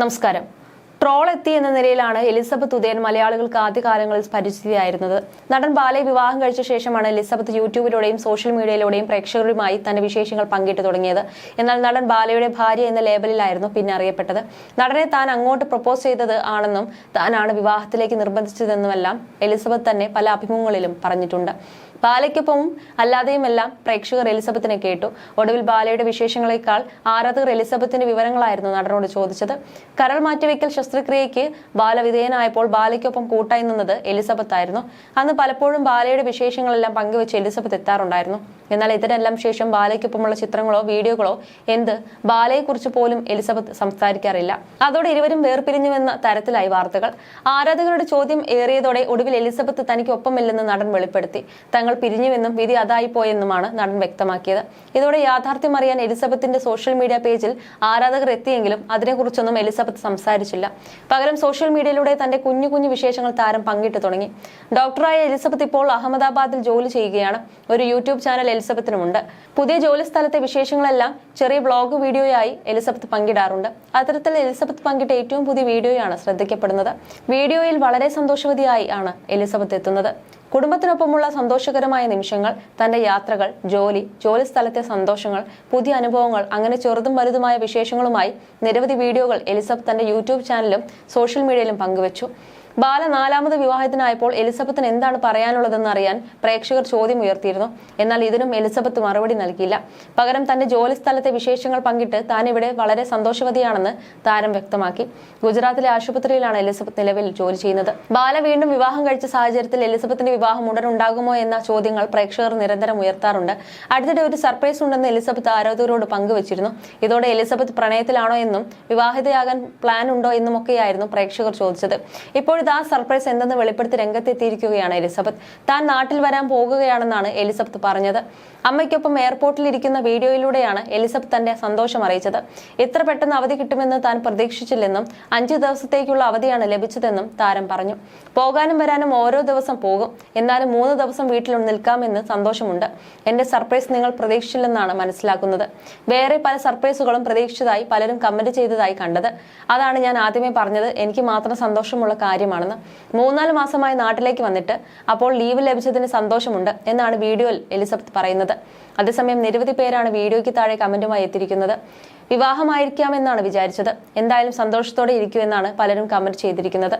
നമസ്കാരം. ട്രോൾ എത്തി എന്ന നിലയിലാണ് എലിസബത്ത് ഉദയൻ മലയാളികൾക്ക് ആദ്യകാലങ്ങളിൽ പരിചിതയായിരുന്നത്. നടൻ ബാലെ വിവാഹം കഴിച്ച ശേഷമാണ് എലിസബത്ത് യൂട്യൂബിലൂടെയും സോഷ്യൽ മീഡിയയിലൂടെയും പ്രേക്ഷകരുമായി തന്റെ വിശേഷങ്ങൾ പങ്കിട്ടു തുടങ്ങിയത്. എന്നാൽ നടൻ ബാലയുടെ ഭാര്യ എന്ന ലേബലിലായിരുന്നു പിന്നെ അറിയപ്പെട്ടത്. നടനെ താൻ അങ്ങോട്ട് പ്രപ്പോസ് ചെയ്തത് ആണെന്നും താനാണ് വിവാഹത്തിലേക്ക് നിർബന്ധിച്ചതെന്നുമെല്ലാം എലിസബത്ത് തന്നെ പല അഭിമുഖങ്ങളിലും പറഞ്ഞിട്ടുണ്ട്. ബാലയ്ക്കൊപ്പവും അല്ലാതെയുമെല്ലാം പ്രേക്ഷകർ എലിസബത്തിനെ കേട്ടു. ഒടുവിൽ ബാലയുടെ വിശേഷങ്ങളെക്കാൾ ആരാധകർ എലിസബത്തിന്റെ വിവരങ്ങളായിരുന്നു നടനോട് ചോദിച്ചത്. കരൾ മാറ്റിവെക്കൽ ശസ്ത്രക്രിയയ്ക്ക് ബാലവിധേയനായപ്പോൾ ബാലയ്ക്കൊപ്പം കൂട്ടായി നിന്നത് എലിസബത്ത് ആയിരുന്നു. അന്ന് പലപ്പോഴും ബാലയുടെ വിശേഷങ്ങളെല്ലാം പങ്കുവെച്ച് എലിസബത്ത് എത്താറുണ്ടായിരുന്നു. എന്നാൽ ഇതിനെല്ലാം ശേഷം ബാലയ്ക്കൊപ്പമുള്ള ചിത്രങ്ങളോ വീഡിയോകളോ എന്ത് ബാലയെക്കുറിച്ച് പോലും എലിസബത്ത് സംസാരിക്കാറില്ല. അതോടെ ഇരുവരും വേർപിരിഞ്ഞുവെന്ന തരത്തിലായി വാർത്തകൾ. ആരാധകരുടെ ചോദ്യം ഏറിയതോടെ ഒടുവിൽ എലിസബത്ത് തനിക്ക് ഒപ്പമില്ലെന്ന് നടൻ വെളിപ്പെടുത്തി. തങ്ങൾ പിരിഞ്ഞുവെന്നും വിധി അതായിപ്പോയെന്നുമാണ് നടൻ വ്യക്തമാക്കിയത്. ഇതോടെ യാഥാർത്ഥ്യം അറിയാൻ എലിസബത്തിന്റെ സോഷ്യൽ മീഡിയ പേജിൽ ആരാധകർ എത്തിയെങ്കിലും അതിനെക്കുറിച്ചൊന്നും എലിസബത്ത് സംസാരിച്ചില്ല. പകരം സോഷ്യൽ മീഡിയയിലൂടെ തന്റെ കുഞ്ഞു കുഞ്ഞു വിശേഷങ്ങൾ താരം പങ്കിട്ടു തുടങ്ങി. ഡോക്ടറായ എലിസബത്ത് ഇപ്പോൾ അഹമ്മദാബാദിൽ ജോലി ചെയ്യുകയാണ്. ഒരു യൂട്യൂബ് ചാനൽ എലിസബത്തിനുമുണ്ട്. പുതിയ ജോലി സ്ഥലത്തെ വിശേഷങ്ങളെല്ലാം ചെറിയ വ്ളോഗ് വീഡിയോയായി എലിസബത്ത് പങ്കിടാറുണ്ട്. അത്തരത്തിൽ എലിസബത്ത് പങ്കിട്ട ഏറ്റവും പുതിയ വീഡിയോയാണ് ശ്രദ്ധിക്കപ്പെടുന്നത്. വീഡിയോയിൽ വളരെ സന്തോഷവതിയായി ആണ് എലിസബത്ത് എത്തുന്നത്. കുടുംബത്തിനൊപ്പമുള്ള സന്തോഷകരമായ നിമിഷങ്ങൾ തന്റെ യാത്രകൾ ജോലി ജോലി സ്ഥലത്തെ സന്തോഷങ്ങൾ പുതിയ അനുഭവങ്ങൾ അങ്ങനെ ചെറുതും വലുതുമായ വിശേഷങ്ങളുമായി നിരവധി വീഡിയോകൾ എലിസബത്ത് തന്റെ യൂട്യൂബ് ചാനലും സോഷ്യൽ മീഡിയയിലും പങ്കുവച്ചു. ബാല നാലാമത് വിവാഹത്തിനായപ്പോൾ എലിസബത്തിന് എന്താണ് പറയാനുള്ളതെന്ന് അറിയാൻ പ്രേക്ഷകർ ചോദ്യം ഉയർത്തിയിരുന്നു എന്നാൽ ഇതിനും എലിസബത്ത് മറുപടി നൽകിയില്ല. പകരം തന്റെ ജോലി സ്ഥലത്തെ വിശേഷങ്ങൾ പങ്കിട്ട് താൻ ഇവിടെ വളരെ സന്തോഷവതിയാണെന്ന് താരം വ്യക്തമാക്കി. ഗുജറാത്തിലെ ആശുപത്രിയിലാണ് എലിസബത്ത് നിലവിൽ ജോലി ചെയ്യുന്നത്. ബാല വീണ്ടും വിവാഹം കഴിച്ച സാഹചര്യത്തിൽ എലിസബത്തിന്റെ വിവാഹം ഉടൻ ഉണ്ടാകുമോ എന്ന ചോദ്യങ്ങൾ പ്രേക്ഷകർ നിരന്തരം ഉയർത്താറുണ്ട്. അടുത്തിടെ ഒരു സർപ്രൈസ് ഉണ്ടെന്ന് എലിസബത്ത് ആരാധകരോട് പങ്കുവച്ചിരുന്നു. ഇതോടെ എലിസബത്ത് പ്രണയത്തിലാണോ എന്നും വിവാഹിതയാകാൻ പ്ലാൻ ഉണ്ടോ എന്നുമൊക്കെയായിരുന്നു പ്രേക്ഷകർ ചോദിച്ചത്. ഇപ്പോഴിത് സർപ്രൈസ് എന്തെന്ന് വെളിപ്പെടുത്തി രംഗത്തെത്തിയിരിക്കുകയാണ് എലിസബത്ത്. താൻ നാട്ടിൽ വരാൻ പോകുകയാണെന്നാണ് എലിസബത്ത് പറഞ്ഞത്. അമ്മയ്ക്കൊപ്പം എയർപോർട്ടിൽ ഇരിക്കുന്ന വീഡിയോയിലൂടെയാണ് എലിസബത്ത് തന്റെ സന്തോഷം അറിയിച്ചത്. എത്ര പെട്ടെന്ന് അവധി കിട്ടുമെന്ന് താൻ പ്രതീക്ഷിച്ചില്ലെന്നും അഞ്ചു ദിവസത്തേക്കുള്ള അവധിയാണ് ലഭിച്ചതെന്നും താരം പറഞ്ഞു. പോകാനും വരാനും ഓരോ ദിവസം പോകും. എന്നാലും മൂന്ന് ദിവസം വീട്ടിൽ നിൽക്കാമെന്ന് സന്തോഷമുണ്ട്. എന്റെ സർപ്രൈസ് നിങ്ങൾ പ്രതീക്ഷിച്ചില്ലെന്നാണ് മനസ്സിലാക്കുന്നത്. വേറെ പല സർപ്രൈസുകളും പ്രതീക്ഷിച്ചതായി പലരും കമന്റ് ചെയ്തതായി കണ്ടത്. അതാണ് ഞാൻ ആദ്യമേ പറഞ്ഞത്. എനിക്ക് മാത്രം സന്തോഷമുള്ള കാര്യമാണെന്ന് മൂന്നാൽ മാസമായി നാട്ടിലേക്ക് വന്നിട്ട് അപ്പോൾ ലീവ് ലഭിച്ചതിന് സന്തോഷമുണ്ട് എന്നാണ് വീഡിയോയിൽ എലിസബത്ത് പറയുന്നത്. അതേസമയം നിരവധി പേരാണ് വീഡിയോയ്ക്ക് താഴെ കമന്റുമായി എത്തിയിരിക്കുന്നത്. വിവാഹമായിരിക്കാമെന്നാണ് വിചാരിച്ചത്. എന്തായാലും സന്തോഷത്തോടെ ഇരിക്കുമെന്നാണ് പലരും കമന്റ് ചെയ്തിരിക്കുന്നത്.